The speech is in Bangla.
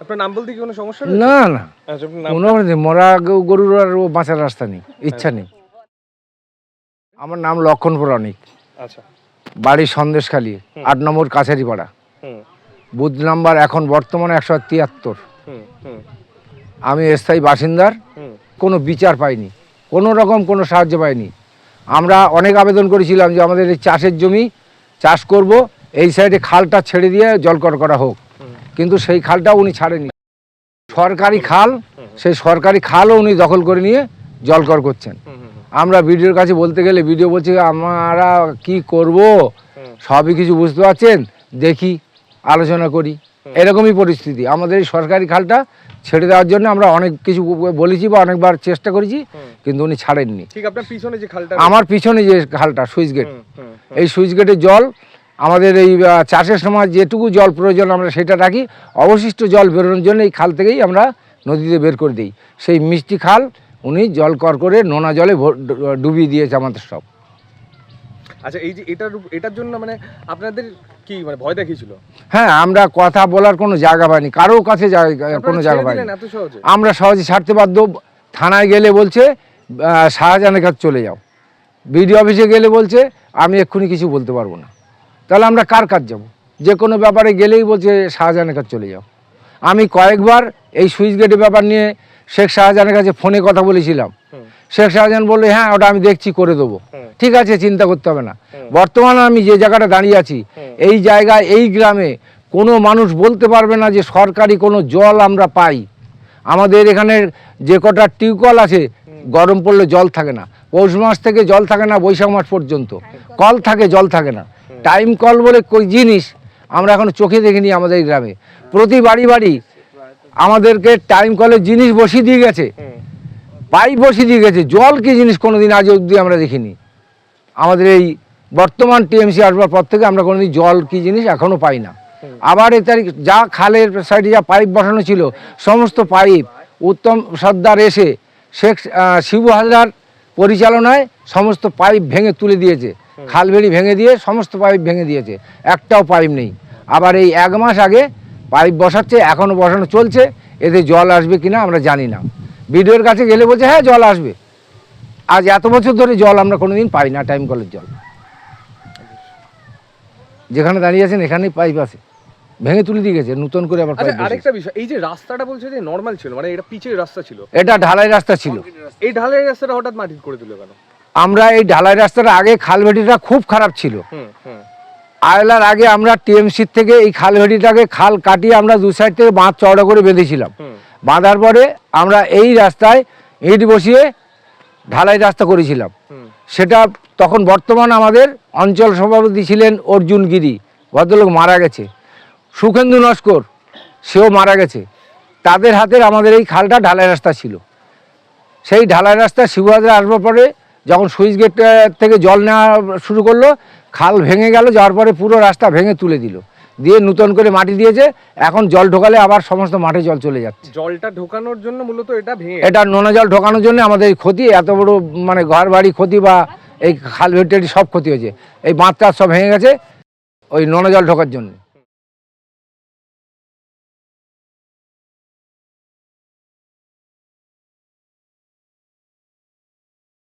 আপনার নাম বলতে কি কোনো সমস্যা না না। আচ্ছা কোনো নেই। মরা গরুর আর বাঁচার রাস্তা নেই ইচ্ছা নেই। আমার নাম লক্ষণ পুরাণিক। আচ্ছা। বাড়ি সন্দেশখালী আট নম্বর কাছারি পাড়া বুথ নাম্বার এখন বর্তমানে একশো তিয়াত্তর। আমি স্থায়ী বাসিন্দার কোনো বিচার পাইনি। কোনো রকম কোনো সাহায্য পাইনি। আমরা অনেক আবেদন করেছিলাম যে আমাদের এই চাষের জমি চাষ করব এই সাইডে খালটা ছেড়ে দিয়ে জলকর করা হোক। কিন্তু সেই খালটা উনি ছাড়েনি সরকারি খাল সেই সরকারি খালও উনি দখল করে নিয়ে জলকর করছেন। আমরা ভিডিওর কাছে বলতে গেলে ভিডিও বলছে আমরা কি করব? সবই কিছু বুঝতে পারছেন? দেখি আলোচনা করি। এরকমই পরিস্থিতি। আমাদের এই সরকারি খালটা ছেড়ে দেওয়ার জন্য আমরা অনেক কিছু বলেছি বা অনেকবার চেষ্টা করেছি কিন্তু উনি ছাড়েননি। ঠিক পিছনে যে খালটা আমার পিছনে যে খালটা সুইচ গেট। এই সুইচ গেটের জল আমাদের এই চাষের সময় যেটুকু জল প্রয়োজন আমরা সেটা রাখি। অবশিষ্ট জল বেরোনোর জন্য এই খাল থেকেই আমরা নদীতে বের করে দিই। সেই মিষ্টি খাল উনি জল কর করে নোনা জলে ডুবিয়ে দিয়েছে আমাদের সব। আচ্ছা এই যে এটার এটার জন্য মানে আপনাদের কি মানে ভয় দেখিয়েছিল? হ্যাঁ আমরা কথা বলার কোনো জায়গা পাইনি। কারোর কাছে কোনো জায়গা পাইনি। আমরা সহজে ছাড়তে বাধ্য। থানায় গেলে বলছে শাহজাহানের কাছে চলে যাও। বিডি অফিসে গেলে বলছে আমি এক্ষুনি কিছু বলতে পারব না। তাহলে আমরা কার কাজ যাব? যে কোনো ব্যাপারে গেলেই বলছে শাহজাহানের কাছে চলে যাও। আমি কয়েকবার এই সুইচ গেটের ব্যাপার নিয়ে শেখ শাহজাহানের কাছে ফোনে কথা বলেছিলাম। শেখ শাহজাহান বলল হ্যাঁ ওটা আমি দেখছি করে দেবো। ঠিক আছে চিন্তা করতে হবে না। বর্তমানে আমি যে জায়গাটা দাঁড়িয়ে আছি এই জায়গায় এই গ্রামে কোনো মানুষ বলতে পারবে না যে সরকারি কোনো জল আমরা পাই। আমাদের এখানে যে কটা টিউবকল আছে গরম পড়লে জল থাকে না। পৌষ মাস থেকে জল থাকে না বৈশাখ মাস পর্যন্ত। কল থাকে জল থাকে না। টাইম কল বলে কই জিনিস আমরা এখন চোখে দেখিনি আমাদের গ্রামে। প্রতি বাড়ি বাড়ি আমাদেরকে টাইম কলের জিনিস বসিয়ে দিয়ে গেছে। পাইপ বসিয়ে দিয়ে গেছে। জল কি জিনিস কোনোদিন আজ অবধি আমরা দেখিনি। আমাদের এই বর্তমান টিএমসি আসবার পর থেকে আমরা কোনোদিন জল কি জিনিস এখনও পাই না। আবার এই তারিখ যা খালের সাইডে যা পাইপ বসানো ছিল, সমস্ত পাইপ, উত্তম সর্দার এসে শেখ শিবু হাজরার পরিচালনায় সমস্ত পাইপ ভেঙে তুলে দিয়েছে। খালভেড়ি ভেঙে দিয়ে সমস্ত পাইপ ভেঙে দিয়েছে। একটাও পাইপ নেই। আবার এই এক মাস আগে পাইপ বসাচ্ছে এখনও বসানো চলছে। এতে জল আসবে কিনা আমরা জানি না। বিডিওর কাছে গেলে বলছে হ্যাঁ জল আসবে। আজ এত বছর ধরে জল আমরা কোনোদিন পাই না টাইম কলের জল। যেখানে দাঁড়িয়ে আছেন এখানেই পাইপ আছে। ভেঙে তুলে দিয়ে গেছে নতুন করে আবার আচ্ছা। আরেকটা বিষয় এই যে রাস্তাটা বলছে যে নর্মাল ছিল মানে এটা পিচের রাস্তা ছিল। এটা ঢালাই রাস্তা ছিল। এই ঢালাই রাস্তাটা হঠাৎ মাটির করে দিল কেন? আমরা এই ঢালাই রাস্তার আগে খালভেটিটা খুব খারাপ ছিল। আয়লার আগে আমরা টিএমসির থেকে এই খালভেটিটাকে খাল কাটিয়ে আমরা দু সাইড থেকে বাঁধ চওড়া করে বেঁধেছিলাম। বাঁধার পরে আমরা এই রাস্তায় ইট বসিয়ে ঢালাই রাস্তা করেছিলাম। সেটা তখন বর্তমান আমাদের অঞ্চল সভাপতি ছিলেন অর্জুন গিরি ভদ্রলোক মারা গেছে। সুখেন্দু নস্কর সেও মারা গেছে। তাদের হাতের আমাদের এই খালটা ঢালাই রাস্তা ছিল। সেই ঢালাই রাস্তা শিবহাজরা আসবার পরে যখন সুইচ গেট থেকে জল নেওয়া শুরু করল খাল ভেঙে গেল যাওয়ার পরে পুরো রাস্তা ভেঙে তুলে দিল। দিয়ে নূতন করে মাটি দিয়েছে এখন জল ঢোকালে আবার সমস্ত মাঠে জল চলে যাচ্ছে। জলটা ঢোকানোর জন্য মূলত এটা ভেঙে এটা নোনা জল ঢোকানোর জন্য আমাদের এই ক্ষতি এত বড় মানে ঘর বাড়ি ক্ষতি বা এই খাল ভেটেরি সব ক্ষতি হয়েছে। এই বাঁধটা সব ভেঙে গেছে ওই নোনা জল ঢোকার জন্য।